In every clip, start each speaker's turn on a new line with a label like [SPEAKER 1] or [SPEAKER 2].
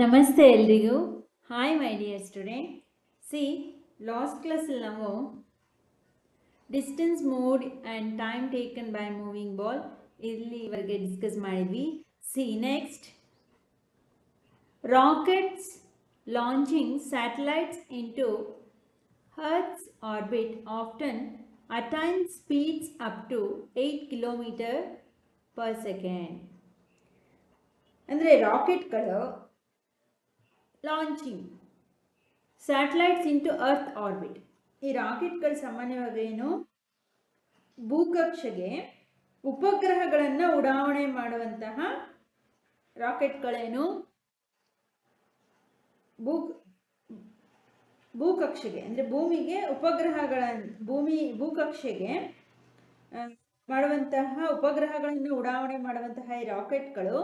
[SPEAKER 1] ನಮಸ್ತೆ ಎಲ್ರಿಗೂ. Hi my dear students last ಕ್ಲಾಸಲ್ಲಿ ನಾವು distance mode and time taken by moving ball ಇಲ್ಲಿವರೆಗೆ ಡಿಸ್ಕಸ್ ಮಾಡಿದ್ವಿ. See next rockets launching satellites into earth's orbit often attain speeds up to eight kilometre per second ಅಂದರೆ ರಾಕೆಟ್ಗಳು launching satellites into earth orbit ಈ ರಾಕೆಟ್ಗಳು ಸಾಮಾನ್ಯವಾಗಿ ಏನು? ಭೂಕಕ್ಷೆಗೆ ಉಪಗ್ರಹಗಳನ್ನು ಉಡಾವಣೆ ಮಾಡುವಂತಹ ರಾಕೆಟ್ಗಳೇನು ಭೂ, ಭೂಕಕ್ಷೆಗೆ, ಅಂದರೆ ಭೂಮಿಗೆ ಉಪಗ್ರಹಗಳ, ಭೂಮಿ, ಭೂಕಕ್ಷೆಗೆ ಮಾಡುವಂತಹ ಉಪಗ್ರಹಗಳನ್ನು ಉಡಾವಣೆ ಮಾಡುವಂತಹ ಈ ರಾಕೆಟ್ಗಳು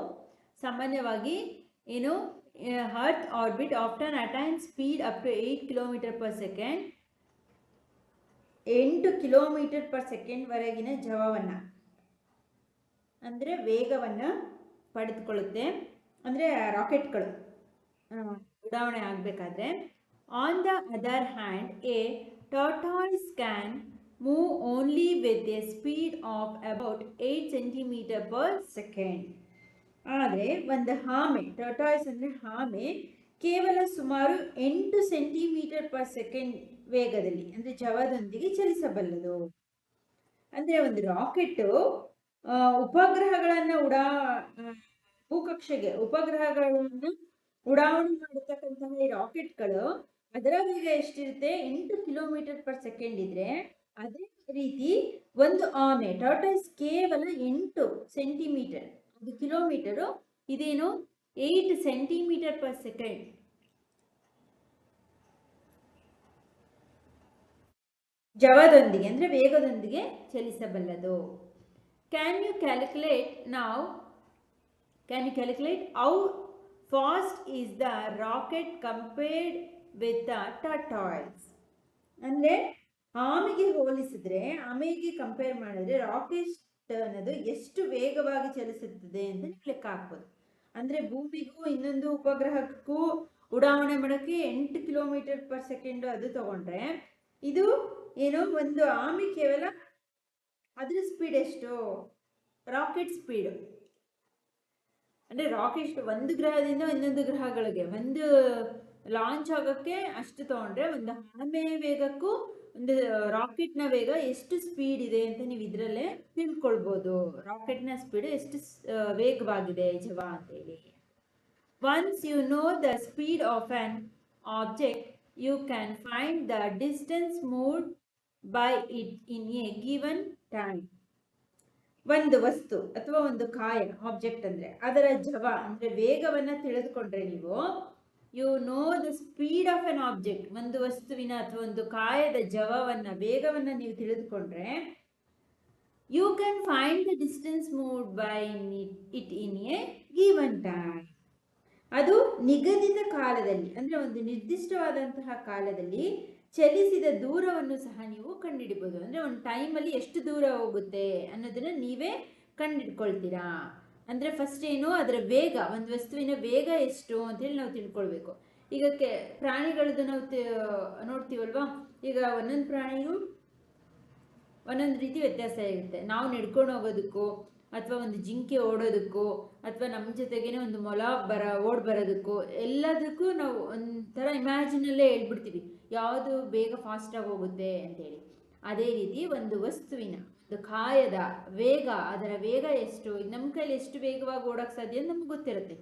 [SPEAKER 1] ಸಾಮಾನ್ಯವಾಗಿ ಏನು? Earth orbit after attain speed up to eight kilometre per second ಎಂಟು ಕಿಲೋಮೀಟರ್ ಪರ್ ಸೆಕೆಂಡ್ವರೆಗಿನ ಜವವನ್ನು, ಅಂದರೆ ವೇಗವನ್ನು ಪಡೆದುಕೊಳ್ಳುತ್ತೆ. ಅಂದರೆ ರಾಕೆಟ್ಗಳು ಉಡಾವಣೆ ಆಗಬೇಕಾದ್ರೆ. On the other hand a tortoise can move only with a speed of about eight centimetre per second ಆದರೆ ಒಂದು ಆಮೆ ಟರ್ಟಾಯ್ಸ್ ಅಂದರೆ ಆಮೆ ಕೇವಲ ಸುಮಾರು ಎಂಟು ಸೆಂಟಿಮೀಟರ್ ಪರ್ ಸೆಕೆಂಡ್ ವೇಗದಲ್ಲಿ, ಅಂದರೆ ಜವದೊಂದಿಗೆ ಚಲಿಸಬಲ್ಲದು. ಅಂದರೆ ಒಂದು ರಾಕೆಟ್ಟು ಉಪಗ್ರಹಗಳನ್ನು ಉಡಾ ಭೂಕಕ್ಷೆಗೆ ಉಪಗ್ರಹಗಳನ್ನು ಉಡಾವಣೆ ಮಾಡತಕ್ಕಂತಹ ಈ ರಾಕೆಟ್ಗಳು ಅದರ ವೇಗ ಎಷ್ಟಿರುತ್ತೆ? ಎಂಟು ಕಿಲೋಮೀಟರ್ ಪರ್ ಸೆಕೆಂಡ್ ಇದ್ರೆ, ಅದೇ ರೀತಿ ಒಂದು ಆಮೆ ಟಾಟಾಸ್ ಕೇವಲ ಎಂಟು ಸೆಂಟಿಮೀಟರ್ ಒಂದು ಕಿಲೋಮೀಟರು. ಇದೇನು ಏಯ್ಟ್ ಸೆಂಟಿಮೀಟರ್ ಪರ್ ಸೆಕೆಂಡ್ ಜವದೊಂದಿಗೆ ಅಂದರೆ ವೇಗದೊಂದಿಗೆ ಚಲಿಸಬಲ್ಲದು. ಕ್ಯಾನ್ ಯು ಕ್ಯಾಲ್ಕುಲೇಟ್ ನಾವು can you calculate how fast is the rocket compared with the tortoise ಅಂದರೆ ಆಮೆಗೆ ಹೋಲಿಸಿದ್ರೆ ಆಮೆಗೆ ಕಂಪೇರ್ ಮಾಡಿದ್ರೆ ರಾಕೆಟ್ ಅನ್ನೋದು ಎಷ್ಟು ವೇಗವಾಗಿ ಚಲಿಸುತ್ತದೆ ಅಂತ ನೀವು ಲೆಕ್ಕ ಹಾಕ್ಬೋದು. ಅಂದರೆ ಭೂಮಿಗೂ ಇನ್ನೊಂದು ಉಪಗ್ರಹಕ್ಕೂ ಉಡಾವಣೆ ಮಾಡೋಕ್ಕೆ ಎಂಟು ಕಿಲೋಮೀಟರ್ ಪರ್ ಸೆಕೆಂಡು ಅದು ತಗೊಂಡ್ರೆ ಇದು ಏನು ಒಂದು ಆಮಿ ಕೇವಲ ಅದ್ರ ಸ್ಪೀಡ್ ಎಷ್ಟು? Rocket speed. ಅಂದರೆ ರಾಕೆಟ್ ಒಂದು ಗ್ರಹದಿಂದ ಇನ್ನೊಂದು ಗ್ರಹಗಳಿಗೆ ಒಂದು ಲಾಂಚ್ ಆಗೋಕ್ಕೆ ಅಷ್ಟು ತಗೊಂಡ್ರೆ ಒಂದು ಆಮೆ ವೇಗಕ್ಕೂ ಒಂದು ರಾಕೆಟ್ನ ವೇಗ ಎಷ್ಟು ಸ್ಪೀಡ್ ಇದೆ ಅಂತ ನೀವು ಇದರಲ್ಲೇ ತಿಳ್ಕೊಳ್ಬೋದು. ರಾಕೆಟ್ನ ಸ್ಪೀಡ್ ಎಷ್ಟು ವೇಗವಾಗಿದೆ ಜವ ಅಂತೇಳಿ once you know the speed of an object you can find the distance moved by it in a given time ಒಂದು ವಸ್ತು ಅಥವಾ ಒಂದು ಕಾಯ ಆಬ್ಜೆಕ್ಟ್ ಅಂದರೆ ಅದರ ಜವ ಅಂದರೆ ವೇಗವನ್ನು ತಿಳಿದುಕೊಂಡ್ರೆ ನೀವು you know the speed of an object ಒಂದು ವಸ್ತುವಿನ ಅಥವಾ ಒಂದು ಕಾಯದ ಜವವನ್ನು, ವೇಗವನ್ನು ನೀವು ತಿಳಿದುಕೊಂಡ್ರೆ you can find the distance moved by it in a given time ಅದು ನಿಗದಿತ ಕಾಲದಲ್ಲಿ, ಅಂದರೆ ಒಂದು ನಿರ್ದಿಷ್ಟವಾದಂತಹ ಕಾಲದಲ್ಲಿ ಚಲಿಸಿದ ದೂರವನ್ನು ಸಹ ನೀವು ಕಂಡುಹಿಡಿಬೋದು. ಅಂದರೆ ಒಂದು ಟೈಮಲ್ಲಿ ಎಷ್ಟು ದೂರ ಹೋಗುತ್ತೆ ಅನ್ನೋದನ್ನು ನೀವೇ ಕಂಡುಹಿಡ್ಕೊಳ್ತೀರಾ. ಅಂದರೆ ಫಸ್ಟ್ ಏನು ಅದರ ವೇಗ, ಒಂದು ವಸ್ತುವಿನ ವೇಗ ಎಷ್ಟು ಅಂತೇಳಿ ನಾವು ತಿಳ್ಕೊಳ್ಬೇಕು. ಈಗ ಕೆ, ಪ್ರಾಣಿಗಳದ್ದು ನಾವು ನೋಡ್ತೀವಲ್ವಾ? ಈಗ ಒಂದೊಂದು ಪ್ರಾಣಿಯು ಒಂದೊಂದು ರೀತಿ ವ್ಯತ್ಯಾಸ ಇರುತ್ತೆ. ನಾವು ನಡ್ಕೊಂಡು ಹೋಗೋದಕ್ಕೂ, ಅಥವಾ ಒಂದು ಜಿಂಕೆ ಓಡೋದಕ್ಕೂ, ಅಥವಾ ನಮ್ಮ ಜೊತೆಗೇನೆ ಒಂದು ಮೊಲ ಬರ, ಓಡ್ ಬರೋದಕ್ಕೂ, ಎಲ್ಲದಕ್ಕೂ ನಾವು ಒಂಥರ ಇಮ್ಯಾಜಿನಲ್ಲೇ ಹೇಳ್ಬಿಡ್ತೀವಿ. ಯಾವುದು ಬೇಗ ಫಾಸ್ಟಾಗಿ ಹೋಗುತ್ತೆ ಅಂತೇಳಿ ಅದೇ ರೀತಿ ಒಂದು ವಸ್ತುವಿನ ಕಾಯದ ವೇಗ, ಅದರ ವೇಗ ಎಷ್ಟು? ನಮ್ಮ ಕೈಲಿ ಎಷ್ಟು ವೇಗವಾಗಿ ಓಡೋಕ್ಕೆ ಸಾಧ್ಯ ಅಂತ ನಮ್ಗೆ ಗೊತ್ತಿರುತ್ತೆ.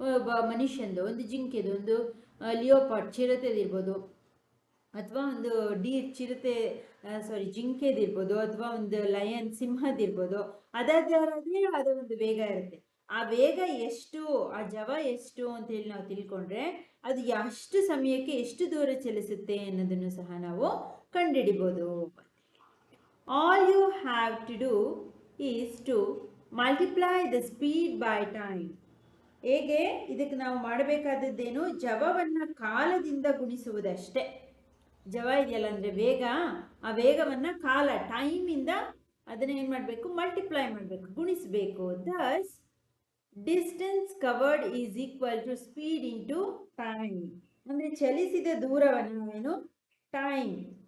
[SPEAKER 1] ಒಬ್ಬ ಮನುಷ್ಯಂದು, ಒಂದು ಜಿಂಕೆದು, ಒಂದು ಲಿಯೋಪಾಟ್ ಚಿರತೆದಿರ್ಬೋದು ಅಥವಾ ಒಂದು ಡೀರ್ ಚಿರತೆ ಸಾರಿ ಜಿಂಕೆದಿರ್ಬೋದು ಅಥವಾ ಒಂದು ಲಯನ್ ಸಿಂಹದಿರ್ಬೋದು ಅದಾದ್ರೆ ಅದರ ಒಂದು ವೇಗ ಇರುತ್ತೆ. ಆ ವೇಗ ಎಷ್ಟು, ಆ ಜವ ಎಷ್ಟು ಅಂತ ಹೇಳಿ ನಾವು ತಿಳ್ಕೊಂಡ್ರೆ ಅದು ಎಷ್ಟು ಸಮಯಕ್ಕೆ ಎಷ್ಟು ದೂರ ಚಲಿಸುತ್ತೆ ಅನ್ನೋದನ್ನು ಸಹ ನಾವು ಕಂಡುಹಿಡಿಬೋದು. All you have to do is to multiply the speed by time ಹೇಗೆ? ಇದಕ್ಕೆ ನಾವು ಮಾಡಬೇಕಾದದ್ದೇನು? ಜವವನ್ನು ಕಾಲದಿಂದ ಗುಣಿಸುವುದಷ್ಟೇ. ಜವ ಇದೆಯಲ್ಲ ಅಂದರೆ ವೇಗ. ಆ ವೇಗವನ್ನು ಕಾಲ ಟೈಮಿಂದ ಅದನ್ನ ಏನು ಮಾಡಬೇಕು? ಮಲ್ಟಿಪ್ಲೈ ಮಾಡಬೇಕು. ಗುಣಿಸಬೇಕು. Thus distance covered is equal to speed into time ಅಂದರೆ ಚಲಿಸಿದ ದೂರವನ್ನು ನಾವೇನು? ಟೈಮ್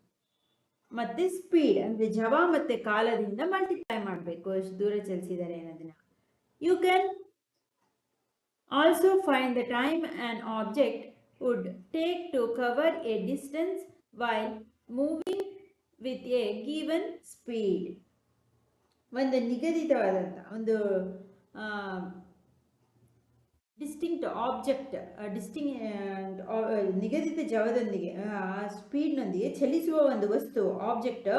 [SPEAKER 1] ಮತ್ತೆ ಸ್ಪೀಡ್ ಅಂದರೆ ಜವ ಮತ್ತೆ ಕಾಲದಿಂದ ಮಲ್ಟಿಪ್ಲೈ ಮಾಡಬೇಕು. ಎಷ್ಟು ದೂರ ಚಲಿಸಿದ್ದಾರೆ ಅನ್ನೋದನ್ನ. You can also find the time and object would take to cover a distance while moving with a given speed ಒಂದು ನಿಗದಿತವಾದಂಥ, ಒಂದು ಡಿಸ್ಟಿಂಕ್ಟ್ ಆಬ್ಜೆಕ್ಟ್ ಡಿಸ್ಟಿಂಗ್ ನಿಗದಿತ ಜವದೊಂದಿಗೆ ಸ್ಪೀಡ್ನೊಂದಿಗೆ ಚಲಿಸುವ ಒಂದು ವಸ್ತು ಆಬ್ಜೆಕ್ಟ್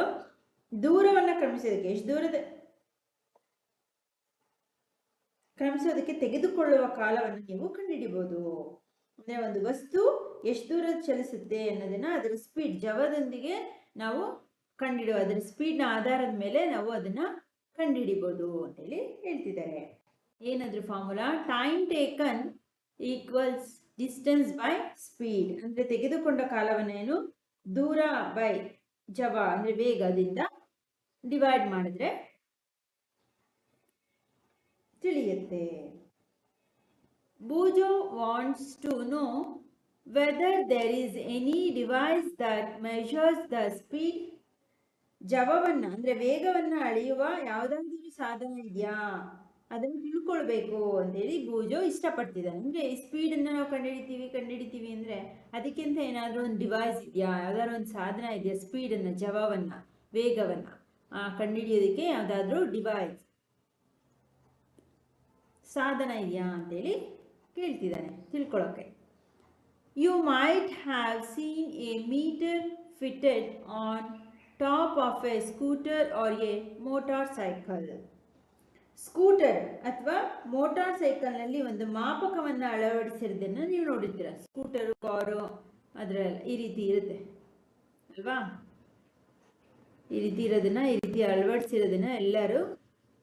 [SPEAKER 1] ದೂರವನ್ನು ಕ್ರಮಿಸೋದಕ್ಕೆ, ಎಷ್ಟು ದೂರದ ಕ್ರಮಿಸೋದಕ್ಕೆ ತೆಗೆದುಕೊಳ್ಳುವ ಕಾಲವನ್ನು ನೀವು ಕಂಡುಹಿಡಿಬೋದು ಅಂದರೆ ಒಂದು ವಸ್ತು ಎಷ್ಟು ದೂರ ಚಲಿಸುತ್ತೆ ಅನ್ನೋದನ್ನ ಅದರ ಸ್ಪೀಡ್ ಜವದೊಂದಿಗೆ ನಾವು ಕಂಡುಹಿಡುವ ಅದರ ಸ್ಪೀಡ್ನ ಆಧಾರದ ಮೇಲೆ ನಾವು ಅದನ್ನ ಕಂಡುಹಿಡಿಬೋದು ಅಂತೇಳಿ ಹೇಳ್ತಿದ್ದಾರೆ. ಏನಾದ್ರು formula time taken equals distance by speed ಅಂದ್ರೆ ತೆಗೆದುಕೊಂಡ ಕಾಲವನ್ನೇನು? ದೂರ ಬೈ ಜವ ಅಂದ್ರೆ ವೇಗದಿಂದ ಡಿವೈಡ್ ಮಾಡಿದ್ರೆ ತಿಳಿಯುತ್ತೆ. ಬೂಜೋ wants to know whether there is any device that measures the speed ಜವವನ್ನ ಅಂದ್ರೆ ವೇಗವನ್ನ ಅಳೆಯುವ ಯಾವುದಾದ್ರೂ ಸಾಧನ ಇದೆಯಾ? ಅದನ್ನು ತಿಳ್ಕೊಳ್ಬೇಕು ಅಂತೇಳಿ ಬೂಜೋ ಇಷ್ಟಪಡ್ತಿದ್ದಾನೆ ಅಂದರೆ ಸ್ಪೀಡನ್ನು ನಾವು ಕಂಡುಹಿಡಿತೀವಿ ಕಂಡುಹಿಡಿತೀವಿ ಅಂದರೆ ಅದಕ್ಕಿಂತ ಏನಾದರೂ ಒಂದು ಡಿವೈಸ್ ಇದೆಯಾ? ಯಾವ್ದಾದ್ರು ಒಂದು ಸಾಧನ ಇದೆಯಾ ಸ್ಪೀಡನ್ನು ಜವವನ್ನು, ವೇಗವನ್ನು? ಕಂಡುಹಿಡಿಯೋದಕ್ಕೆ ಯಾವುದಾದ್ರೂ ಡಿವೈಸ್ ಸಾಧನ ಇದೆಯಾ ಅಂತೇಳಿ ಕೇಳ್ತಿದ್ದಾನೆ ತಿಳ್ಕೊಳ್ಳೋಕ್ಕೆ you might have seen a meter fitted on top of a scooter or a motorcycle scooter ಅಥವಾ ಮೋಟಾರ್ ಸೈಕಲ್ನಲ್ಲಿ ಒಂದು ಮಾಪಕವನ್ನು ಅಳವಡಿಸಿರೋದನ್ನು ನೀವು ನೋಡಿರ್ತೀರ. ಸ್ಕೂಟರು ಕಾರು ಅದರ ಈ ರೀತಿ ಇರುತ್ತೆ. ಅಲ್ವಾ? ಈ ರೀತಿ ಇರೋದನ್ನ ಈ ರೀತಿ ಅಳವಡಿಸಿರೋದನ್ನ ಎಲ್ಲರೂ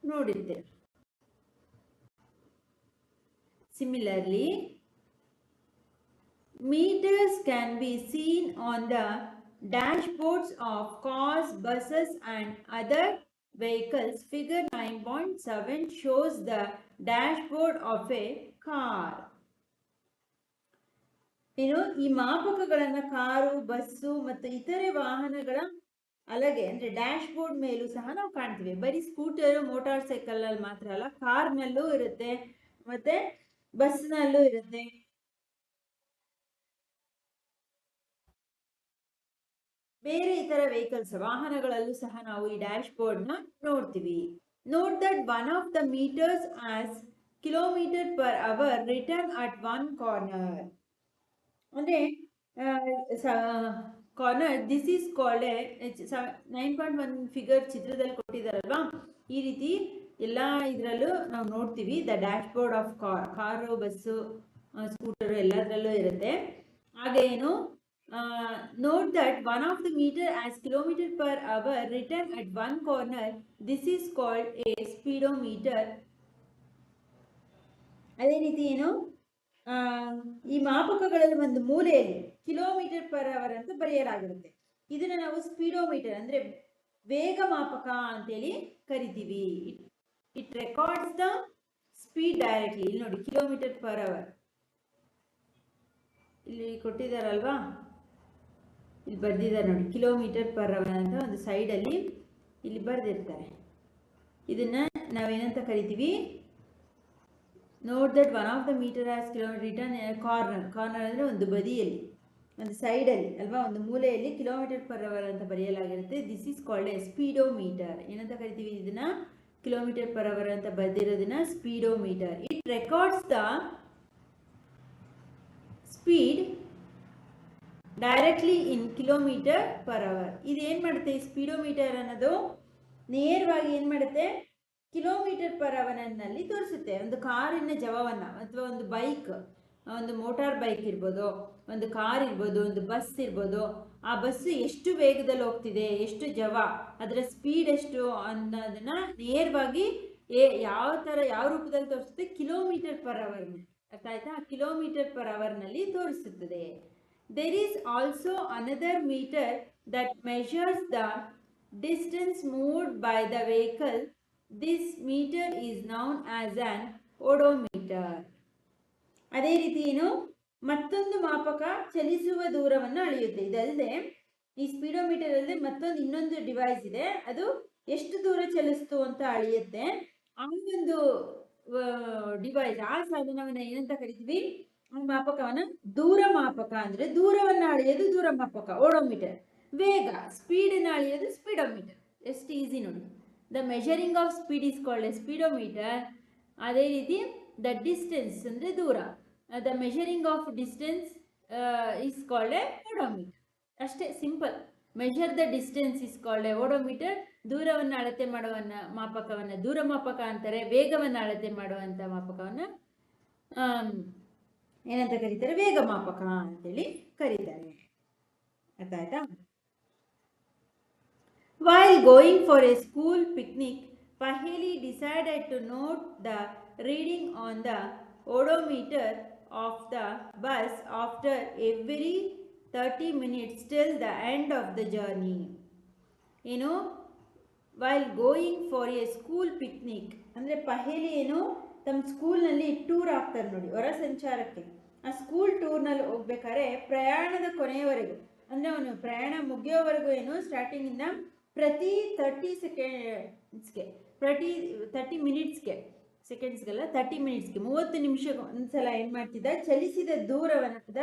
[SPEAKER 1] ನೋಡಿರ್ತೀರ. Similarly meters can be seen on the dashboards of cars, buses and other vehicles. Figure 9.7 shows the dashboard of a car. ಏನು ಈ ಮಾಪಕಗಳನ್ನ ಕಾರು, ಬಸ್ಸು ಮತ್ತು ಇತರೆ ವಾಹನಗಳ ಅಲಗೆ ಅಂದ್ರೆ ಡ್ಯಾಶ್ ಬೋರ್ಡ್ ಮೇಲೂ ಸಹ ನಾವು ಕಾಣ್ತೀವಿ ಬರೀ ಸ್ಕೂಟರ್ ಮೋಟಾರ್ ಸೈಕಲ್ ಅಲ್ಲಿ ಮಾತ್ರ ಅಲ್ಲ ಕಾರ್ನಲ್ಲೂ ಇರುತ್ತೆ, ಮತ್ತೆ ಬಸ್ನಲ್ಲೂ ಇರುತ್ತೆ ಬೇರೆ ಇತರ ವೆಹಿಕಲ್ಸ್ ವಾಹನಗಳಲ್ಲೂ ಸಹ ನಾವು ಈ ಡ್ಯಾಶ್ ಬೋರ್ಡ್ನ ನೋಡ್ತೀವಿ. Note that one of the meters as kilometer per hour written at one corner ಅಂದ್ರೆ corner this is called nine point one figure ಚಿತ್ರದಲ್ಲಿ ಕೊಟ್ಟಿದ್ದಾರಲ್ವಾ? ಈ ರೀತಿ ಎಲ್ಲ ಇದರಲ್ಲೂ ನಾವು ನೋಡ್ತೀವಿ. The dashboard of car car bus scooter ಎಲ್ಲದರಲ್ಲೂ ಇರುತ್ತೆ. ಹಾಗೆ ಏನು? Note that one of the meter as kilometer per hour written at one corner this is called a speedometer. ಅದೇ ರೀತಿ, ಏನು? ಈ ಮಾಪಕಗಳಲ್ಲಿ ಒಂದು ಮೂಲೆಯಲ್ಲಿ ಕಿಲೋಮೀಟರ್ ಪರ್ ಅವರ್ ಅಂತ ಬರೆಯಲಾಗಿರುತ್ತೆ. ಇದನ್ನ ನಾವು ಸ್ಪೀಡೋಮೀಟರ್ ಅಂದ್ರೆ ವೇಗ ಮಾಪಕ ಅಂತೇಳಿ ಕರಿತೀವಿ. It records the speed directly ಇಲ್ಲಿ ನೋಡಿ ಕಿಲೋಮೀಟರ್ ಪರ್ ಅವರ್ ಇಲ್ಲಿ ಕೊಟ್ಟಿದ್ದಾರಲ್ವಾ? ಇಲ್ಲಿ ಬರೆದಿದ್ದಾರೆ ನೋಡಿ. ಕಿಲೋಮೀಟರ್ ಪರ್ ಅವರ್ ಅಂತ ಒಂದು ಸೈಡಲ್ಲಿ ಇಲ್ಲಿ ಬರೆದಿರ್ತಾರೆ. ಇದನ್ನು ನಾವೇನಂತ ಕರಿತೀವಿ? Note that one of the meter as kilometer written corner corner ಅಂದರೆ ಒಂದು ಬದಿಯಲ್ಲಿ. ಒಂದು ಸೈಡಲ್ಲಿ ಅಲ್ವಾ? ಒಂದು ಮೂಲೆಯಲ್ಲಿ ಕಿಲೋಮೀಟರ್ ಪರ್ ಅವರ್ ಅಂತ ಬರೆಯಲಾಗಿರುತ್ತೆ. This is called a speedometer ಏನಂತ ಕರಿತೀವಿ ಇದನ್ನು? ಕಿಲೋಮೀಟರ್ ಪರ್ ಅವರ್ ಅಂತ ಬರೆದಿರೋದನ್ನ speedometer it records the speed directly in kilometer per hour ಇದೇನು ಮಾಡುತ್ತೆ? ಈ ಸ್ಪೀಡೋಮೀಟರ್ ಅನ್ನೋದು ನೇರವಾಗಿ ಏನು ಮಾಡುತ್ತೆ? ಕಿಲೋಮೀಟರ್ ಪರ್ ಅವರ್ನಲ್ಲಿ ತೋರಿಸುತ್ತೆ. ಒಂದು ಕಾರಿನ ಜವವನ್ನು, ಅಥವಾ ಒಂದು ಬೈಕ್ ಒಂದು ಮೋಟಾರ್ ಬೈಕ್ ಇರ್ಬೋದು, ಒಂದು ಕಾರ್ ಇರ್ಬೋದು, ಒಂದು ಬಸ್ ಇರ್ಬೋದು, ಆ ಬಸ್ ಎಷ್ಟು ವೇಗದಲ್ಲಿ ಹೋಗ್ತಿದೆ? ಎಷ್ಟು ಜವ? ಅದರ ಸ್ಪೀಡ್ ಎಷ್ಟು ಅನ್ನೋದನ್ನ ನೇರವಾಗಿ ಏ ಯಾವ ಥರ ಯಾವ ರೂಪದಲ್ಲಿ ತೋರಿಸುತ್ತೆ? ಕಿಲೋಮೀಟರ್ ಪರ್ ಅವರ್ ಅರ್ಥ ಆಯ್ತಾ? ಕಿಲೋಮೀಟರ್ ಪರ್ ಅವರ್ನಲ್ಲಿ ತೋರಿಸುತ್ತದೆ. There is also another meter that measures the distance moved by the vehicle this meter is known as an odometer ಅದೇ ರೀತಿ ಏನು? ಮತ್ತೊಂದು ಮಾಪಕ ಚಲಿಸುವ ದೂರವನ್ನು ಅಳೆಯುತ್ತೆ. ಇದಲ್ಲದೆ ಈ ಸ್ಪೀಡೋಮೀಟರ್ ಅಲ್ಲದೆ ಮತ್ತೊಂದು ಇನ್ನೊಂದು ಡಿವೈಸ್ ಇದೆ. ಅದು ಎಷ್ಟು ದೂರ ಚಲಿಸ್ತು ಅಂತ ಅಳೆಯುತ್ತೆ. ಆ ಒಂದು ಡಿವೈಸ್ ಆ ಸಾಧನವನ್ನು ಏನಂತ ಕರಿತೀವಿ? ಮಾಪಕವನ್ನ ದೂರ ಮಾಪಕ ಅಂದ್ರೆ ದೂರವನ್ನು ಅಳೆಯೋದು ದೂರ ಮಾಪಕ ಓಡೋಮೀಟರ್. ವೇಗ ಸ್ಪೀಡನ್ನು ಅಳೆಯೋದು ಸ್ಪೀಡೋಮೀಟರ್. ಎಷ್ಟು ಈಸಿ ನೋಡಿ. The measuring of speed is called a speedometer ಅದೇ ರೀತಿ ದ ಡಿಸ್ಟೆನ್ಸ್ ಅಂದರೆ ದೂರ. The measuring of distance is called a odometer ಅಷ್ಟೇ simple measure the distance is called a odometer ದೂರವನ್ನು ಅಳತೆ ಮಾಡುವನ್ನ ಮಾಪಕವನ್ನು ದೂರ ಮಾಪಕ ಅಂತಾರೆ. ವೇಗವನ್ನು ಅಳತೆ ಮಾಡುವಂಥ ಮಾಪಕವನ್ನು ಆಮ್, ಏನಂತ ಕರಿತಾರೆ? ವೇಗ ಮಾಪಕ ಅಂತೇಳಿ ಕರೀತಾರೆ. ಅದಾಯ್ತಾ while going for a school picnic Paheli decided to note the reading on the odometer of the bus after every thirty minutes till the end of the journey ಏನು? While going for a school picnic ಅಂದರೆ ಪಹೇಲಿ ಏನು? ತಮ್ಮ ಸ್ಕೂಲ್ನಲ್ಲಿ tour ಆಗ್ತಾರೆ ನೋಡಿ, ಹೊರ ಸಂಚಾರಕ್ಕೆ. ಆ ಸ್ಕೂಲ್ ಟೂರ್ನಲ್ಲಿ ಹೋಗ್ಬೇಕಾದ್ರೆ ಪ್ರಯಾಣದ ಕೊನೆಯವರೆಗೂ, ಅಂದರೆ ಅವನು ಪ್ರಯಾಣ ಮುಗಿಯೋವರೆಗೂ ಏನು ಸ್ಟಾರ್ಟಿಂಗಿಂದ ಪ್ರತಿ ತರ್ಟಿ ಸೆಕೆಂಡ್ಸ್ಗೆ ಪ್ರತಿ ತರ್ಟಿ ಮಿನಿಟ್ಸ್ಗೆ ಸೆಕೆಂಡ್ಸ್ಗೆಲ್ಲ ತರ್ಟಿ ಮಿನಿಟ್ಸ್ಗೆ ಮೂವತ್ತು ನಿಮಿಷ ಒಂದ್ಸಲ ಏನು ಮಾಡ್ತಿದ್ದ, ಚಲಿಸಿದ ದೂರವನ್ನದ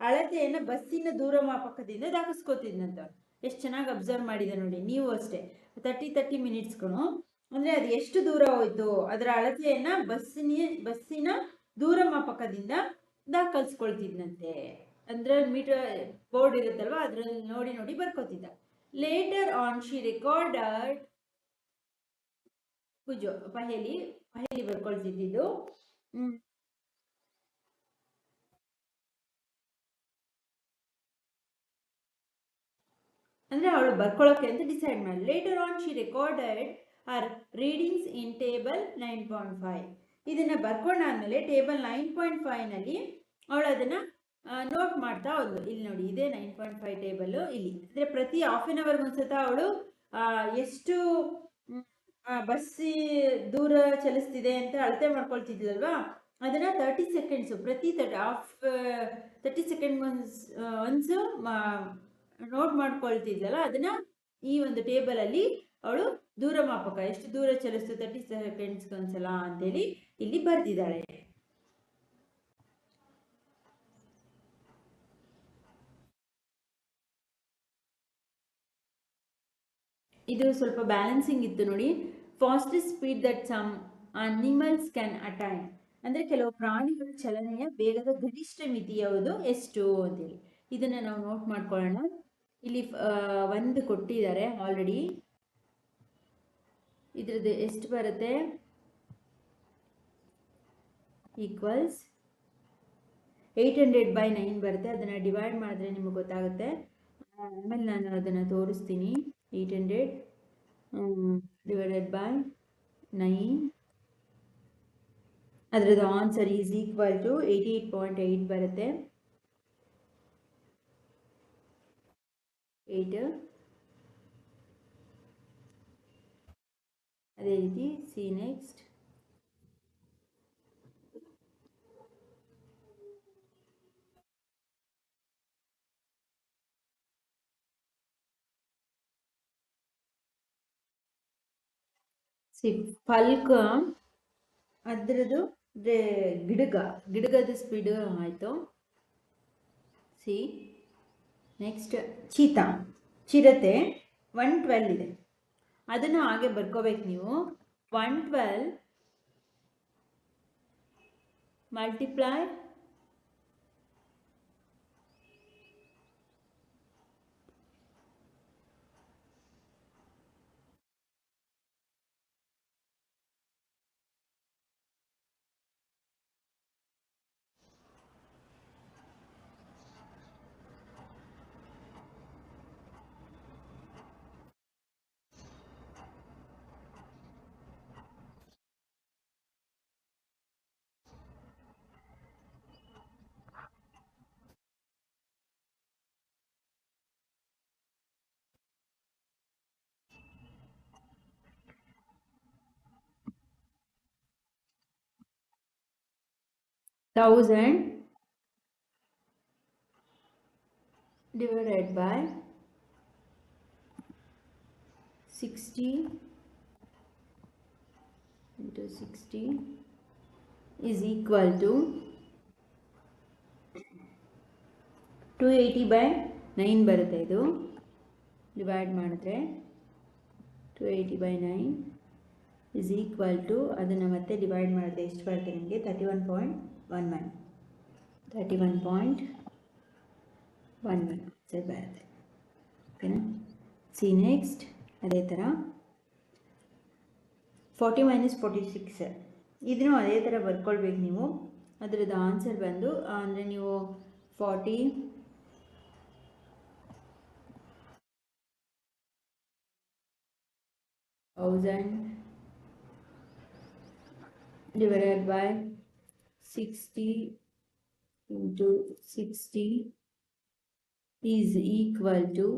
[SPEAKER 1] ಅಳತೆಯನ್ನು ಬಸ್ಸಿನ ದೂರ ಮಾಪಕದಿಂದ ದಾಖಲಿಸ್ಕೋತಿದ್ನಂತ ಎಷ್ಟು ಚೆನ್ನಾಗಿ ಅಬ್ಸರ್ವ್ ಮಾಡಿದೆ ನೋಡಿ, ನೀವು ಅಷ್ಟೇ. ತರ್ಟಿ ತರ್ಟಿ ಮಿನಿಟ್ಸ್ಗಳು ಅಂದರೆ ಅದು ಎಷ್ಟು ದೂರ ಹೋಯಿತು ಅದರ ಅಳತೆಯನ್ನು ಬಸ್ಸಿನ ಬಸ್ಸಿನ ದೂರ ಮಾಪಕದಿಂದ ದಾಖಲಿಸ್ಕೊಳ್ತಿದ್ನಂತೆ. ಅಂದ್ರೆ ಮೀಟರ್, ಬೋರ್ಡ್ ಇರುತ್ತಲ್ವ, ಅದರಲ್ಲಿ ನೋಡಿ ನೋಡಿ ಬರ್ಕೋತಿದ್ದ. ಲೇಟರ್ ಆನ್ ಶಿ ರೆಕಾರ್ಡರ್ಡ್ ಕುಜೋ ಪಹೇಲಿ ಪಹೇಲಿ ಬರ್ಕೊಳ್ತಿದ್ದಿದ್ದು. ಅಂದ್ರೆ ಅವಳು ಬರ್ಕೊಳ್ಳೋಕೆ ಅಂತ ಡಿಸೈಡ್ ಮಾಡಿ later on she recorded her readings in table nine point five ಇದನ್ನು ಬರ್ಕೊಂಡಾದ್ಮೇಲೆ ಟೇಬಲ್ ನೈನ್ ಪಾಯಿಂಟ್ ಫೈವ್ನಲ್ಲಿ ಅವಳು ಅದನ್ನ ನೋಟ್ ಮಾಡ್ತಾ ಹೋದ್ಲು. ಇಲ್ಲಿ ನೋಡಿ, ಇದೇ ನೈನ್ ಪಾಯಿಂಟ್ ಫೈವ್ ಟೇಬಲ್ಲು ಇಲ್ಲಿ. ಅಂದರೆ ಪ್ರತಿ ಹಾಫ್ ಆನ್ ಅವರ್ಗೆ ಒಂದ್ಸತ ಅವಳು ಎಷ್ಟು ಬಸ್ಸಿ ದೂರ ಚಲಿಸ್ತಿದೆ ಅಂತ ಅಳತೆ ಮಾಡ್ಕೊಳ್ತಿದ್ಲಲ್ವಾ? ಅದನ್ನ ತರ್ಟಿ ಸೆಕೆಂಡ್ಸು ಪ್ರತಿ thirty half thirty second once once note ಮಾಡ್ಕೊಳ್ತಿದ್ಲಲ್ಲ, ಅದನ್ನ ಈ ಒಂದು ಟೇಬಲಲ್ಲಿ ಅವಳು ದೂರ ಮಾಪಕ, ಎಷ್ಟು ದೂರ ಚಲಿಸ್ತು ತರ್ಟಿ ಸೆಕೆಂಡ್ಸ್ಗೆ ಒಂದ್ಸಲ ಅಂತೇಳಿ ಇಲ್ಲಿ ಬರ್ದಿದ್ದಾಳೆ. ಇದು ಸ್ವಲ್ಪ ಬ್ಯಾಲೆನ್ಸಿಂಗ್ ಇತ್ತು ನೋಡಿ. Fastest speed that some animals can attain ಅಂದ್ರೆ ಕೆಲವು ಪ್ರಾಣಿಗಳ ಚಲನೆಯ ವೇಗದ ಗರಿಷ್ಠ ಮಿತಿ ಯಾವುದು? ಎಷ್ಟು ಅಂತೇಳಿ. ಇದನ್ನ ನಾವು ನೋಟ್ ಮಾಡ್ಕೊಳ್ಳೋಣ. ಇಲ್ಲಿ ಒಂದು ಕೊಟ್ಟಿದ್ದಾರೆ ಆಲ್ರೆಡಿ ಇದ್ರದ್ದು ಎಷ್ಟು ಬರುತ್ತೆ? Equals eight hundred by nine ಬರುತ್ತೆ. ಅದನ್ನು ಡಿವೈಡ್ ಮಾಡಿದ್ರೆ ನಿಮಗೆ ಗೊತ್ತಾಗುತ್ತೆ. ಆಮೇಲೆ ನಾನು ಅದನ್ನು ತೋರಿಸ್ತೀನಿ. Eight hundred divided by nine ಅದರದ್ದು answer is equal to eighty eight point eight ಬರುತ್ತೆ. ಏಯ್ಟ್ ಅದೇ ರೀತಿ ಸಿ ನೆಕ್ಸ್ಟ್ ಸಿ ಫಲ್ಕ ಅದರದ್ದು ಗಿಡಗ ಗಿಡಗದ ಸ್ಪೀಡ್ ಆಯಿತು. See next cheetah. ಚಿರತೆ ಒನ್ ಟ್ವೆಲ್ ಇದೆ. ಅದನ್ನು ಹಾಗೆ ಬರ್ಕೋಬೇಕು ನೀವು. One twelve multiply thousand divided by 60 into 60 is equal to 280 by 9 ಬರುತ್ತೆ ಇದು. ಡಿವೈಡ್ ಮಾಡಿದ್ರೆ 280 by 9 is equal to ಅದನ್ನು ಮತ್ತೆ ಡಿವೈಡ್ ಮಾಡಿದ್ರೆ ಎಷ್ಟು ಬರುತ್ತೆ ನಿಮಗೆ? Thirty one point one one thirty one point one one ಸರಿ ಬರುತ್ತೆ ಓಕೆನಾ ಸಿ ನೆಕ್ಸ್ಟ್ ಅದೇ ಥರ ಫಾರ್ಟಿ ಮೈನಸ್ ಫೋರ್ಟಿ ಸಿಕ್ಸ್ ಇದನ್ನು ಅದೇ ಥರ ಬರ್ಕೊಳ್ಬೇಕು ನೀವು ಅದರದ್ದು ಆನ್ಸರ್ ಬಂದು ಅಂದರೆ ನೀವು forty thousand. Divided by 60 into 60 is equal to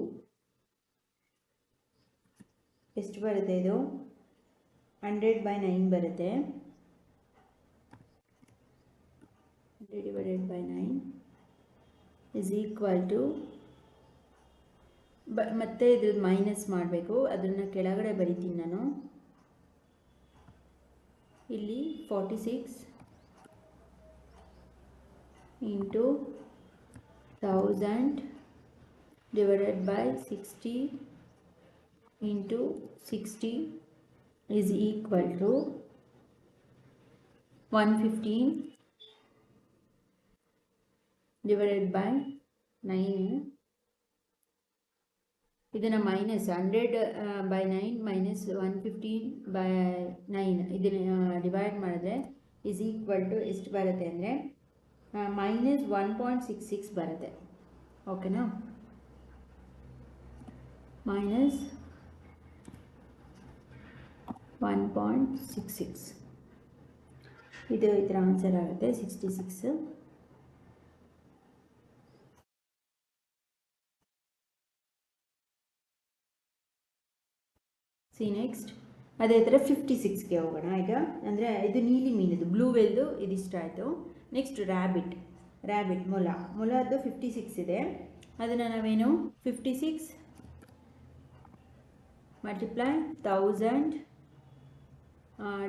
[SPEAKER 1] ಎಷ್ಟು ಬರುತ್ತೆ ಇದು? ಹಂಡ್ರೆಡ್ ಬೈ ನೈನ್ ಬರುತ್ತೆ. Divided by nine is equal to ಬ, ಮತ್ತೆ ಇದ್ರದ್ದು ಮೈನಸ್ ಮಾಡಬೇಕು. ಅದನ್ನು ಕೆಳಗಡೆ ಬರಿತೀನಿ ನಾನು. ಇಲ್ಲಿ forty six into thousand divided by sixty into sixty is equal to one fifteen by by nine ಇದನ್ನು minus hundred by nine minus one fifteen by nine ಇದನ್ನು ಡಿವೈಡ್ ಮಾಡಿದ್ರೆ ಈಸ್ ಈಕ್ವಲ್ ಟು ಎಷ್ಟು ಬರುತ್ತೆ ಅಂದರೆ minus one point six six ಬರುತ್ತೆ. ಓಕೆನಾ minus one point six six ಇದು ಇದರ ಆನ್ಸರ್ ಆಗುತ್ತೆ ಸಿಕ್ಸ್ಟಿ ಸಿಕ್ಸ್ ಸಿ ನೆಕ್ಸ್ಟ್ ಅದೇ ಥರ ಫಿಫ್ಟಿ ಸಿಕ್ಸ್ಗೆ ಹೋಗೋಣ ಈಗ. ಅಂದರೆ ಇದು ನೀಲಿ ಮೀನದು ಬ್ಲೂ ವೆಲ್ದು ಇದಿಷ್ಟ ಆಯಿತು ನೆಕ್ಸ್ಟ್ ರ್ಯಾಬಿಟ್ ರ್ಯಾಬಿಟ್ ಮೊಲ ಮೊಲದ್ದು ಫಿಫ್ಟಿ ಸಿಕ್ಸ್ ಇದೆ. ಅದನ್ನು ನಾವೇನು? Fifty six multiply thousand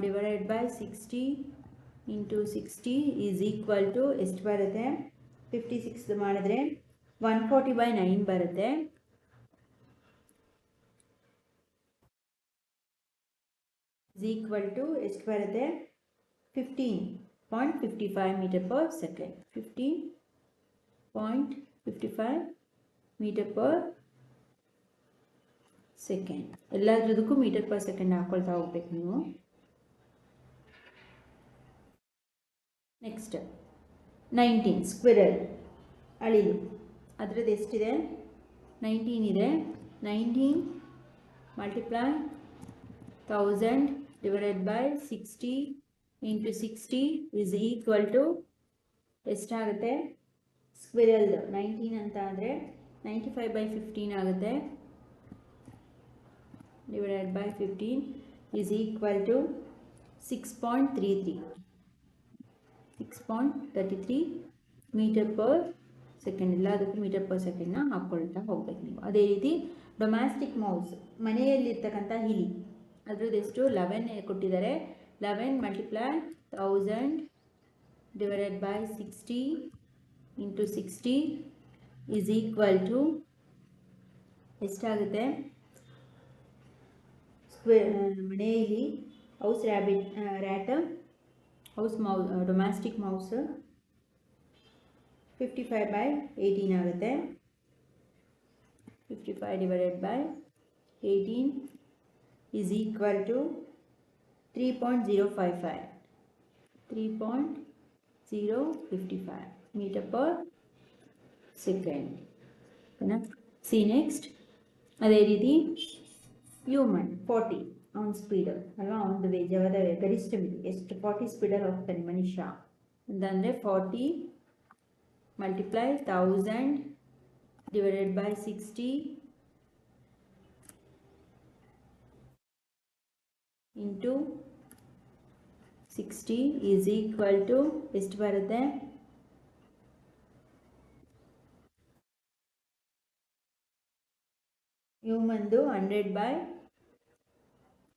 [SPEAKER 1] divided by sixty into sixty is equal to ಎಷ್ಟು ಬರುತ್ತೆ? ಫಿಫ್ಟಿ ಸಿಕ್ಸ್ ಮಾಡಿದ್ರೆ ಒನ್ ಫೋರ್ಟಿ ಬೈ ನೈನ್ ಬರುತ್ತೆ. ಈಕ್ವಲ್ ಟು ಎಷ್ಟು ಬರುತ್ತೆ? Fifteen point fifty five meter per second fifteen point fifty five meter per second ಎಲ್ಲದಕ್ಕೂ metre per second ಹಾಕೊಳ್ತಾ ಹೋಗ್ಬೇಕು ನೀವು. ನೆಕ್ಸ್ಟ್ ನೈನ್ಟೀನ್ ಸ್ಕ್ವಿರಲ್ ಅಳಿಲು. ಅದರದ್ದು ಎಷ್ಟಿದೆ? ನೈನ್ಟೀನ್ ಇದೆ. Nineteen multiply thousand divided by sixty into sixty is equal to ಎಷ್ಟಾಗುತ್ತೆ? ಸ್ಕ್ವಿರಲ್ದು ನೈನ್ಟೀನ್ ಅಂತ ಆದರೆ ನೈಂಟಿ ಫೈವ್ ಬೈ ಫಿಫ್ಟೀನ್ ಆಗುತ್ತೆ divided by fifteen is equal to six point three three six point thirty three meter per second ಎಲ್ಲದಕ್ಕೂ metre per ಸೆಕೆಂಡ್ನ ಹಾಕ್ಕೊಳ್ತಾ ಹೋಗ್ಬೇಕು ನೀವು. ಅದೇ ರೀತಿ ಡೊಮ್ಯಾಸ್ಟಿಕ್ ಮೌಸ್ ಮನೆಯಲ್ಲಿರ್ತಕ್ಕಂಥ ಹಿಲಿ. ಅದ್ರದ್ದು ಎಷ್ಟು? ಲೆವೆನ್ ಕೊಟ್ಟಿದ್ದಾರೆ. Eleven multiply thousand divided by sixty into sixty is equal to ಎಷ್ಟಾಗುತ್ತೆ ಸ್ಕ್ವೇ ಮನೆಯಲ್ಲಿ house rabbit rat house mu domestic mouse fifty five by eighteen ಆಗುತ್ತೆ. Fifty five divided by eighteen is equal to 3.055 3.055 meter per second. ಓಕೆನಾ see next ಅದೇ ರೀತಿ human forty ಅವನ speed ಅಲ್ವಾ ಅವನದು ವೇಗದ ಗರಿಷ್ಠ ಮಿತಿ ಎಷ್ಟು ಫಾರ್ಟಿ ಸ್ಪೀಡಲ್ಲಿ ಹೋಗ್ತಾನೆ ಮನುಷ್ಯ ಅಂತಂದರೆ forty multiply thousand divided by sixty into sixty is equal to ಎಷ್ಟು ಬರುತ್ತೆ? You ಹ್ಯೂಮನ್ದು hundred by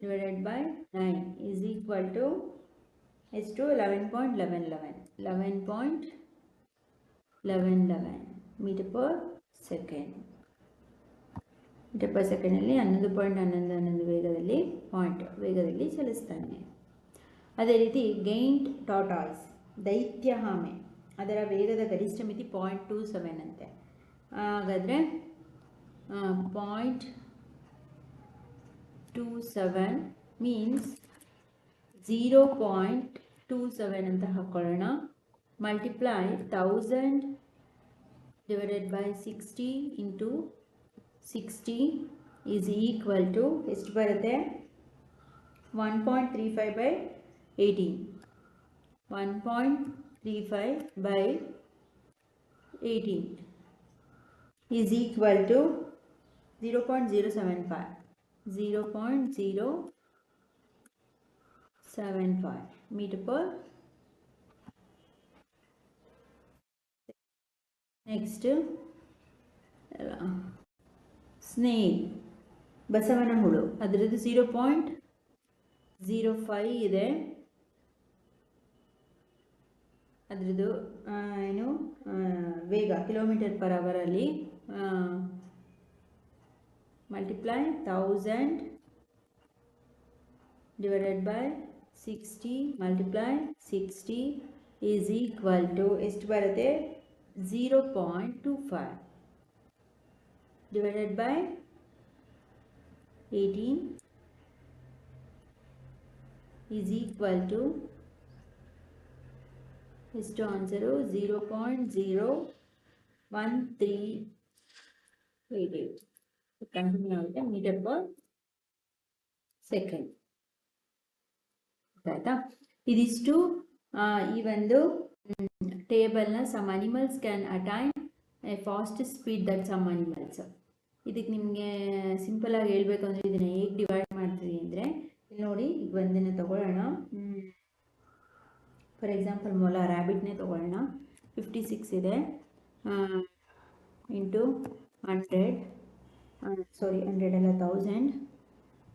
[SPEAKER 1] divided by nine is equal to ಎಷ್ಟು? Eleven point eleven eleven eleven point eleven eleven metre per second metre per ಸೆಕೆಂಡಲ್ಲಿ ಹನ್ನೊಂದು point ಹನ್ನೊಂದು ಹನ್ನೊಂದು ವೇಗದಲ್ಲಿ point ವೇಗದಲ್ಲಿ ಚಲಿಸ್ತಾನೆ. ಅದೇ ರೀತಿ ಗೈಂಟ್ ಟಾಟಾಯ್ಸ್ ದೈತ್ಯ ಹಾಮೆ, ಅದರ ವೇಗದ ಗರಿಷ್ಠ ಮಿತಿ ಪಾಯಿಂಟ್ ಟೂ ಸೆವೆನ್ ಅಂತೆ. ಹಾಗಾದರೆ point two seven means zero point two seven ಅಂತ ಹಾಕ್ಕೊಳ್ಳೋಣ multiply thousand divided by sixty into sixty is equal to ಎಷ್ಟು ಬರುತ್ತೆ? One point three five by eighteen one point three five by eighteen is equal to zero point zero seven five zero point zero seven five meter per next snake ಬಸವನ ಹುಳು ಅದರದ್ದು zero point zero five ಇದೆ ಅದರದ್ದು ಏನು ಆ, ವೇಗ kilometre per ಅವರಲ್ಲಿ multiply thousand divided by sixty multiply sixty is equal to ಎಷ್ಟು ಬರುತ್ತೆ? Zero point two five divided by eighteen is equal to ಎಷ್ಟು answer zero point zero one three continue ಆಗುತ್ತೆ ಮೀಟರ್ ಪರ್ ಸೆಕೆಂಡ್ ಆಯ್ತಾ ಇದಿಷ್ಟು ಈ ಒಂದು ಟೇಬಲ್ನ some animals can attain a fast speed that some animals ಇದಕ್ಕೆ ನಿಮಗೆ ಸಿಂಪಲಾಗಿ ಹೇಳಬೇಕು ಅಂದ್ರೆ ಇದನ್ನು ಹೇಗೆ ಡಿವೈಡ್ ಮಾಡ್ತೀವಿ ಅಂದರೆ, ನೋಡಿ, ಈಗ ಒಂದನ್ನು ತಗೊಳ್ಳೋಣ. ಫಾರ್ ಎಕ್ಸಾಂಪಲ್ ಮೊಲ ರ್ಯಾಬಿಟ್ನೇ ತಗೊಳ್ಳೋಣ. ಫಿಫ್ಟಿ ಸಿಕ್ಸ್ ಇದೆ. Into hundred. ಸಾರಿ, ಹಂಡ್ರೆಡ್ ಅಲ್ಲ, ತೌಸಂಡ್.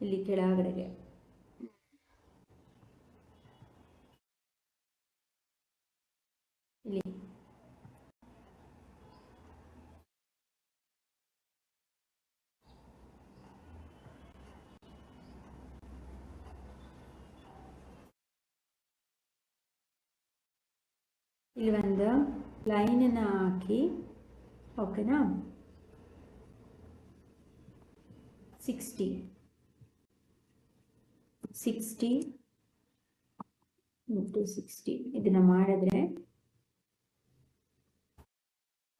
[SPEAKER 1] ಇಲ್ಲಿ ಕೆಳಗಡೆಗೆ. ಇಲ್ಲಿ. ಇಲ್ಲಿ ಒಂದು ಲೈನನ್ನು ಹಾಕಿ, ಓಕೆನಾ? ಸಿಕ್ಸ್ಟಿ ಸಿಕ್ಸ್ಟಿ ಇಂಟು ಸಿಕ್ಸ್ಟಿ ಇದನ್ನು ಮಾಡಿದ್ರೆ,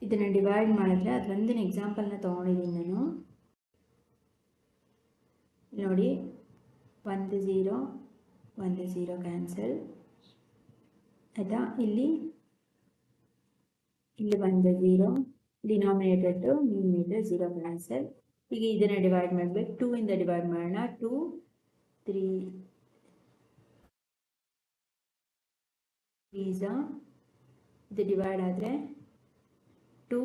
[SPEAKER 1] ಇದನ್ನು ಡಿವೈಡ್ ಮಾಡಿದ್ರೆ ಅದೊಂದಿನ ಎಕ್ಸಾಂಪಲ್ನ ತೊಗೊಂಡಿದ್ದೀನಿ ನಾನು. ನೋಡಿ, ಒಂದು ಝೀರೋ ಒಂದು ಝೀರೋ ಕ್ಯಾನ್ಸಲ್ ಆಯಿತಾ? ಇಲ್ಲಿ ಇಲ್ಲಿ ಬಂದು zero denominator to numerator zero cancel ಈಗ ಇದನ್ನು ಡಿವೈಡ್ ಮಾಡಬೇಕು. ಟೂ ಇಂದ ಡಿವೈಡ್ ಮಾಡೋಣ. ಟೂ ತ್ರೀ ತ್ರೀಝಾ ಇದು ಡಿವೈಡ್ ಆದರೆ ಟು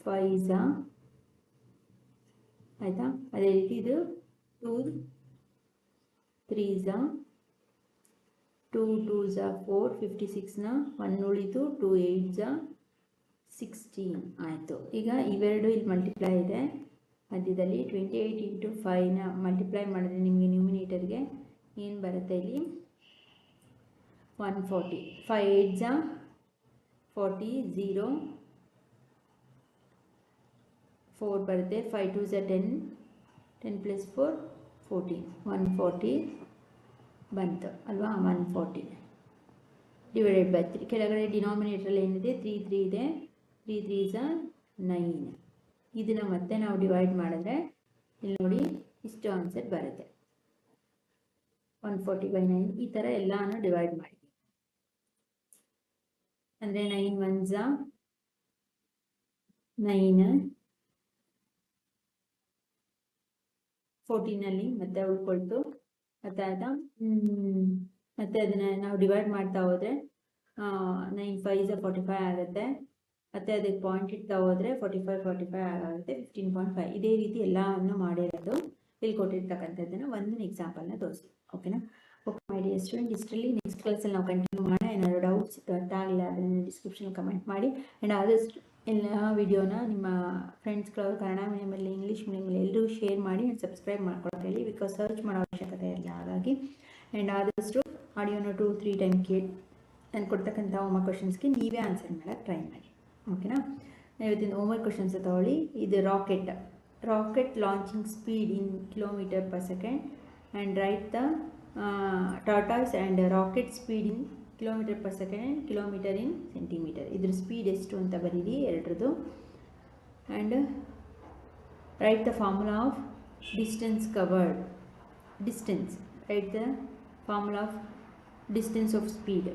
[SPEAKER 1] ಫೈಝಾ ಆಯಿತಾ? ಅದೇ ರೀತಿ ಇದು ಟೂ ತ್ರೀಝಾ ಟೂ ಟೂ ಝಾ ಫೋರ್ ಫಿಫ್ಟಿ ಸಿಕ್ಸ್ನ ಒನ್ ಉಳಿತು ಟೂ ಏಯ್ಟ್ ಝಾ ಸಿಕ್ಸ್ಟೀನ್ ಆಯಿತು. ಈಗ ಇವೆರಡು ಇಲ್ಲಿ ಮಲ್ಟಿಪ್ಲೈ ಇದೆ. ಮಧ್ಯದಲ್ಲಿ ಟ್ವೆಂಟಿ ಏಯ್ಟ್ ಇಂಟು ಫೈವ್ನ ಮಲ್ಟಿಪ್ಲೈ ಮಾಡಿದ್ರೆ ನಿಮಗೆ ನ್ಯೂಮಿನೇಟರ್ಗೆ ಏನು ಬರುತ್ತೆ ಇಲ್ಲಿ? ಒನ್ ಫೋರ್ಟಿ ಫೈವ್ ಏಟ್ ಜಾ ಫೋರ್ಟಿ ಝೀರೋ ಫೋರ್ ಬರುತ್ತೆ. Five two ಝ ten ten plus four fourteen one forty ಬಂತು ಅಲ್ವಾ? One forty divided by three ಕೆಳಗಡೆ ಡಿನಾಮಿನೇಟ್ರಲ್ಲಿ ಏನಿದೆ? ತ್ರೀ ತ್ರೀ ಇದೆ. ತ್ರೀ ತ್ರೀ ಝ ನೈನ್ ಇದನ್ನು ಮತ್ತೆ ನಾವು ಡಿವೈಡ್ ಮಾಡಿದ್ರೆ, ಇಲ್ಲಿ ನೋಡಿ ಇಷ್ಟು ಆನ್ಸರ್ ಬರುತ್ತೆ. ಒನ್ ಫೋರ್ಟಿ ಬೈ ನೈನ್ ಈ ಥರ ಎಲ್ಲಾನು ಡಿವೈಡ್ ಮಾಡಿ. ಅಂದರೆ ನೈನ್ ಒನ್ ಝ ನೈನ್ ಫೋರ್ಟೀನಲ್ಲಿ ಮತ್ತೆ ಉಳ್ಕೊಳ್ತು ಮತ್ತೆ ಆಯಿತಾ ಮತ್ತೆ ಅದನ್ನ ನಾವು ಡಿವೈಡ್ ಮಾಡ್ತಾ ಹೋದ್ರೆ ನೈನ್ ಫೈವ್ ಫೋರ್ಟಿ ಫೈವ್ ಆಗುತ್ತೆ. ಮತ್ತು ಅದಕ್ಕೆ ಪಾಯಿಂಟ್ ಇಡ್ತಾ ಹೋದ್ರೆ ಫೋರ್ಟಿ ಫೈವ್ ಫೋರ್ಟಿ ಫೈವ್ ಆಗುತ್ತೆ ಫಿಫ್ಟೀನ್ ಪಾಯಿಂಟ್ ಫೈವ್ ಇದೇ ರೀತಿ ಎಲ್ಲವನ್ನು ಮಾಡಿರೋದು. ಇಲ್ಲಿ ಕೊಟ್ಟಿರ್ತಕ್ಕಂಥದ್ದನ್ನು ಒಂದು ಎಕ್ಸಾಂಪಲ್ನ ತೋರಿಸಿ. ಓಕೆನಾ ಓಕೆ ಮೈ ಡಿಯರ್ ಸ್ಟೂಡೆಂಟ್ ಇಷ್ಟರಲ್ಲಿ ನೆಕ್ಸ್ಟ್ ಕ್ಲಾಸಲ್ಲಿ ನಾವು ಕಂಟಿನ್ಯೂ ಮಾಡೋಣ. ಏನಾದರೂ ಡೌಟ್ಸ್ ಅರ್ಥ ಆಗಲಿಲ್ಲ ಅದನ್ನು ಡಿಸ್ಕ್ರಿಪ್ಷನ್ ಕಮೆಂಟ್ ಮಾಡಿ. ಆ್ಯಂಡ್ ಆದಷ್ಟು ಎಲ್ಲ ವಿಡಿಯೋನ ನಿಮ್ಮ ಫ್ರೆಂಡ್ಸ್ಗಳು ಕನ್ನಡ ಮೀಡಿಯಮಲ್ಲಿ ಇಂಗ್ಲೀಷ್ ಮೀಡಿಯಮಲ್ಲಿ ಎಲ್ಲರೂ ಶೇರ್ ಮಾಡಿ ಆ್ಯಂಡ್ ಸಬ್ಸ್ಕ್ರೈಬ್ ಮಾಡ್ಕೊಳಕ್ಕೆ ಹೇಳಿ ಬಿಕಾಸ್ ಸರ್ಚ್ ಮಾಡೋ ಅವಶ್ಯಕತೆ ಇಲ್ಲ. ಹಾಗಾಗಿ ಆ್ಯಂಡ್ ಆದಷ್ಟು ಆಡಿಯೋನ ಟು ತ್ರೀ ಟೈಮ್ ಕೇಳಿ, ನಾನು ಕೊಡ್ತಕ್ಕಂಥ ಒಮ್ಮೆ ಕ್ವಶನ್ಸ್ಗೆ ನೀವೇ ಆನ್ಸರ್ ಮಾಡೋಕ್ಕೆ ಟ್ರೈ ಮಾಡಿ. ಓಕೆನಾ? ಇವತ್ತಿನ ಹೋಮ್ವರ್ಕ್ ಕ್ವಶನ್ಸ್ ತಗೊಳ್ಳಿ. ಇದು rocket rocket launching speed in kilometer per second and write the Tatas and rocket speed in kilometer per second and kilometer in centimeter ಇದ್ರ ಸ್ಪೀಡ್ ಎಷ್ಟು ಅಂತ ಬರೀರಿ ಎರಡರದು and write the formula of distance covered distance write the formula of distance of speed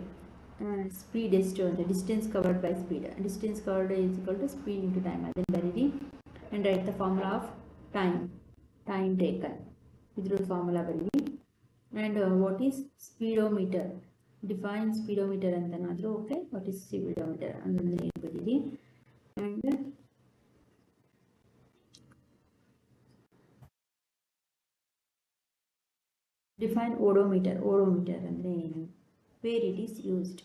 [SPEAKER 1] speed ಎಷ್ಟು ಅಂತ distance covered by speed distance covered is equal to speed into time ಅದನ್ನು ಬರೀರಿ and write the formula of time time taken ಇದ್ರ formula ಬರೀರಿ and what is speedometer define speedometer ಅಂತನಾದರೂ okay what is speedometer ಅಂದರೆ ಏನು ಬರೀರಿ and define odometer odometer ಅಂದರೆ ಏನು where it is used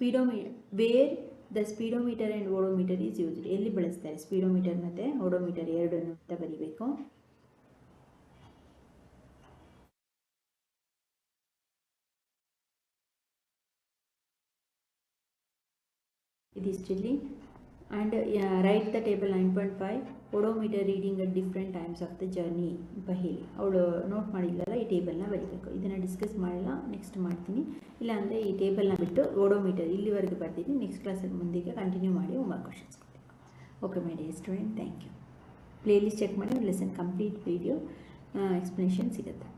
[SPEAKER 1] ಸ್ಪೀಡೋಮೀ where the speedometer and odometer is used ಎಲ್ಲಿ ಬಳಸ್ತಾರೆ? Speedometer ಮತ್ತು ಓಡೋಮೀಟರ್ ಎರಡನ್ನು ಅಂತ ಬರೀಬೇಕು. ಇದಿಷ್ಟಿಲ್ಲಿ and write the table nine point five odometer reading different times of the journey ಅಂತ ಹೇಳಿ ಅವಳು ನೋಟ್ ಮಾಡಿಲ್ಲಲ್ಲ ಈ ಟೇಬಲ್ನ ಬರೀಬೇಕು ಇದನ್ನು ಡಿಸ್ಕಸ್ ಮಾಡಿಲ್ಲ ನೆಕ್ಸ್ಟ್ ಮಾಡ್ತೀನಿ ಇಲ್ಲಾಂದರೆ ಈ ಟೇಬಲ್ನ ಬಿಟ್ಟು ಓಡೋಮೀಟರ್ ಇಲ್ಲಿವರೆಗೆ ಬರ್ತೀನಿ ನೆಕ್ಸ್ಟ್ ಕ್ಲಾಸಲ್ಲಿ ಮುಂದಿಗೆ ಕಂಟಿನ್ಯೂ ಮಾಡಿ homework questions okay my dear student thank you playlist check ಮಾಡಿ ಲೆಸನ್ ಕಂಪ್ಲೀಟ್ ವೀಡಿಯೋ ಎಕ್ಸ್ಪ್ಲನೇಷನ್ ಸಿಗುತ್ತೆ.